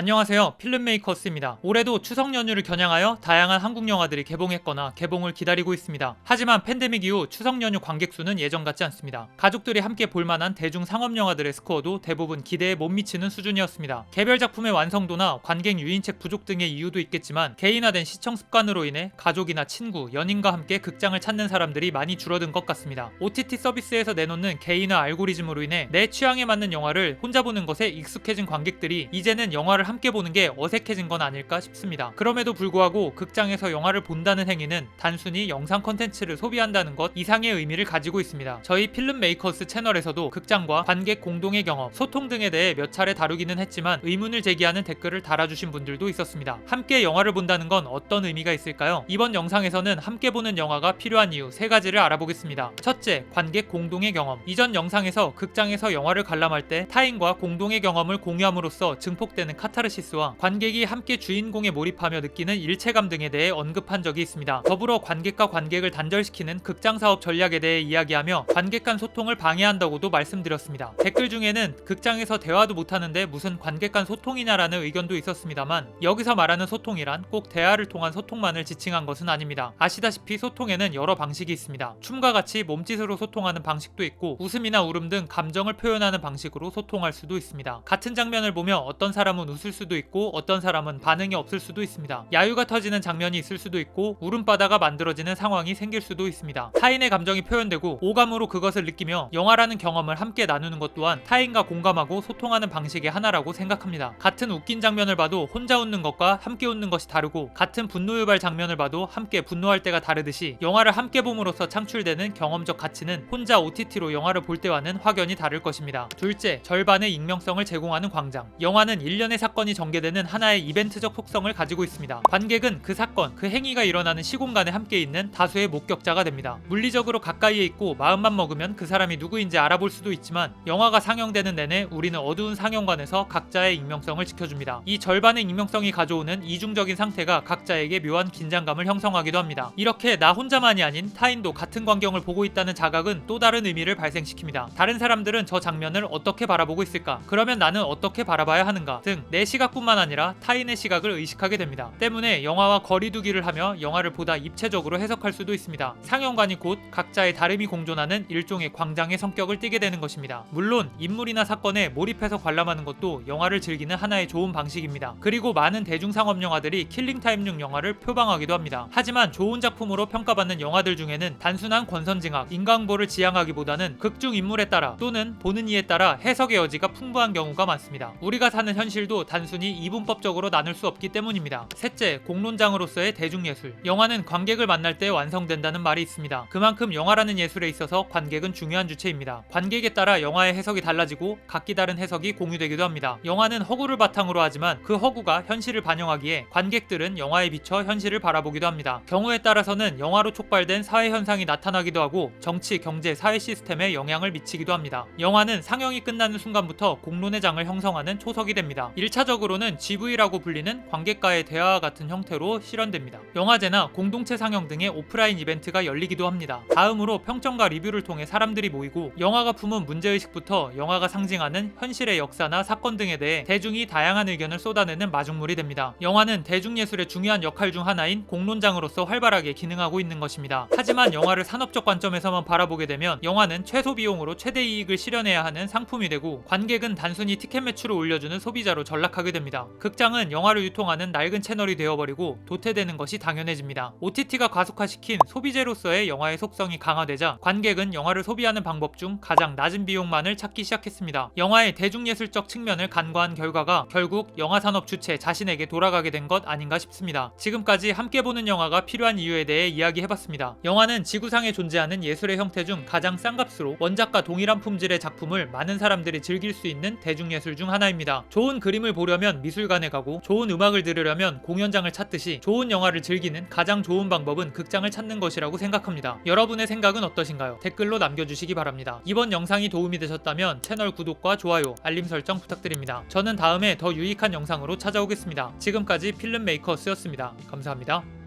안녕하세요. 필름메이커스입니다. 올해도 추석 연휴를 겨냥하여 다양한 한국 영화들이 개봉했거나 개봉을 기다리고 있습니다. 하지만 팬데믹 이후 추석 연휴 관객 수는 예전 같지 않습니다. 가족들이 함께 볼만한 대중 상업 영화들의 스코어도 대부분 기대에 못 미치는 수준이었습니다. 개별 작품의 완성도나 관객 유인책 부족 등의 이유도 있겠지만 개인화된 시청 습관으로 인해 가족이나 친구, 연인과 함께 극장을 찾는 사람들이 많이 줄어든 것 같습니다. OTT 서비스에서 내놓는 개인화 알고리즘으로 인해 내 취향에 맞는 영화를 혼자 보는 것에 익숙해진 관객들이 이제는 영화를 함께 보는 게 어색해진 건 아닐까 싶습니다. 그럼에도 불구하고 극장에서 영화를 본다는 행위는 단순히 영상 컨텐츠를 소비한다는 것 이상의 의미를 가지고 있습니다. 저희 필름 메이커스 채널에서도 극장과 관객 공동의 경험, 소통 등에 대해 몇 차례 다루기는 했지만 의문을 제기하는 댓글을 달아주신 분들도 있었습니다. 함께 영화를 본다는 건 어떤 의미가 있을까요? 이번 영상에서는 함께 보는 영화가 필요한 이유 세 가지를 알아보겠습니다. 첫째, 관객 공동의 경험. 이전 영상에서 극장에서 영화를 관람할 때 타인과 공동의 경험을 공유함으로써 증폭되는 카타 르시스와 관객이 함께 주인공에 몰입하며 느끼는 일체감 등에 대해 언급한 적이 있습니다. 더불어 관객과 관객을 단절시키는 극장 사업 전략에 대해 이야기하며 관객 간 소통을 방해한다고도 말씀드렸습니다. 댓글 중에는 극장에서 대화도 못하는데 무슨 관객 간 소통이냐라는 의견도 있었습니다만 여기서 말하는 소통이란 꼭 대화를 통한 소통만을 지칭한 것은 아닙니다. 아시다시피 소통에는 여러 방식이 있습니다. 춤과 같이 몸짓으로 소통하는 방식도 있고 웃음이나 울음 등 감정을 표현하는 방식으로 소통할 수도 있습니다. 같은 장면을 보며 어떤 사람은 웃을 수도 있고 어떤 사람은 반응이 없을 수도 있습니다. 야유가 터지는 장면이 있을 수도 있고 울음바다가 만들어지는 상황이 생길 수도 있습니다. 타인의 감정이 표현되고 오감으로 그것을 느끼며 영화라는 경험을 함께 나누는 것 또한 타인과 공감하고 소통하는 방식의 하나라고 생각합니다. 같은 웃긴 장면을 봐도 혼자 웃는 것과 함께 웃는 것이 다르고 같은 분노 유발 장면을 봐도 함께 분노할 때가 다르듯이 영화를 함께 봄으로써 창출되는 경험적 가치는 혼자 OTT로 영화를 볼 때와는 확연히 다를 것입니다. 둘째, 절반의 익명성을 제공하는 광장. 영화는 일련의 사건이 전개되는 하나의 이벤트적 속성을 가지고 있습니다. 관객은 그 사건, 그 행위가 일어나는 시공간에 함께 있는 다수의 목격자가 됩니다. 물리적으로 가까이에 있고 마음만 먹으면 그 사람이 누구인지 알아볼 수도 있지만 영화가 상영되는 내내 우리는 어두운 상영관에서 각자의 익명성을 지켜줍니다. 이 절반의 익명성이 가져오는 이중적인 상태가 각자에게 묘한 긴장감을 형성하기도 합니다. 이렇게 나 혼자만이 아닌 타인도 같은 광경을 보고 있다는 자각은 또 다른 의미를 발생시킵니다. 다른 사람들은 저 장면을 어떻게 바라보고 있을까? 그러면 나는 어떻게 바라봐야 하는가? 등내 시각뿐만 아니라 타인의 시각을 의식하게 됩니다. 때문에 영화와 거리두기를 하며 영화를 보다 입체적으로 해석할 수도 있습니다. 상영관이 곧 각자의 다름이 공존하는 일종의 광장의 성격을 띠게 되는 것입니다. 물론 인물이나 사건에 몰입해서 관람하는 것도 영화를 즐기는 하나의 좋은 방식입니다. 그리고 많은 대중 상업 영화들이 킬링타임용 영화를 표방하기도 합니다. 하지만 좋은 작품으로 평가받는 영화들 중에는 단순한 권선징악, 인강보를 지향하기보다는 극중 인물에 따라 또는 보는 이에 따라 해석의 여지가 풍부한 경우가 많습니다. 우리가 사는 현실도 단순히 이분법적으로 나눌 수 없기 때문입니다. 셋째, 공론장으로서의 대중예술. 영화는 관객을 만날 때 완성된다는 말이 있습니다. 그만큼 영화라는 예술에 있어서 관객은 중요한 주체입니다. 관객에 따라 영화의 해석이 달라지고 각기 다른 해석이 공유되기도 합니다. 영화는 허구를 바탕으로 하지만 그 허구가 현실을 반영하기에 관객들은 영화에 비춰 현실을 바라보기도 합니다. 경우에 따라서는 영화로 촉발된 사회 현상이 나타나기도 하고 정치, 경제, 사회 시스템에 영향을 미치기도 합니다. 영화는 상영이 끝나는 순간부터 공론의 장을 형성하는 초석이 됩니다. 1차 적으로는 GV라고 불리는 관객과의 대화와 같은 형태로 실현됩니다. 영화제나 공동체 상영 등의 오프라인 이벤트가 열리기도 합니다. 다음으로 평점과 리뷰를 통해 사람들이 모이고 영화가 품은 문제의식부터 영화가 상징하는 현실의 역사나 사건 등에 대해 대중이 다양한 의견을 쏟아내는 마중물이 됩니다. 영화는 대중예술의 중요한 역할 중 하나인 공론장으로서 활발하게 기능하고 있는 것입니다. 하지만 영화를 산업적 관점에서만 바라보게 되면 영화는 최소 비용으로 최대 이익을 실현해야 하는 상품이 되고 관객은 단순히 티켓 매출을 올려주는 소비자로 전락하게 됩니다. 극장은 영화를 유통하는 낡은 채널이 되어버리고 도태되는 것이 당연해집니다. OTT가 가속화시킨 소비재로서의 영화의 속성이 강화되자 관객은 영화를 소비하는 방법 중 가장 낮은 비용만을 찾기 시작했습니다. 영화의 대중예술적 측면을 간과한 결과가 결국 영화 산업 주체 자신에게 돌아가게 된 것 아닌가 싶습니다. 지금까지 함께 보는 영화가 필요한 이유에 대해 이야기해봤습니다. 영화는 지구상에 존재하는 예술의 형태 중 가장 싼 값으로 원작과 동일한 품질의 작품을 많은 사람들이 즐길 수 있는 대중예술 중 하나입니다. 좋은 그림을 보려면 미술관에 가고 좋은 음악을 들으려면 공연장을 찾듯이 좋은 영화를 즐기는 가장 좋은 방법은 극장을 찾는 것이라고 생각합니다. 여러분의 생각은 어떠신가요? 댓글로 남겨주시기 바랍니다. 이번 영상이 도움이 되셨다면 채널 구독과 좋아요, 알림 설정 부탁드립니다. 저는 다음에 더 유익한 영상으로 찾아오겠습니다. 지금까지 필름 메이커스였습니다. 감사합니다.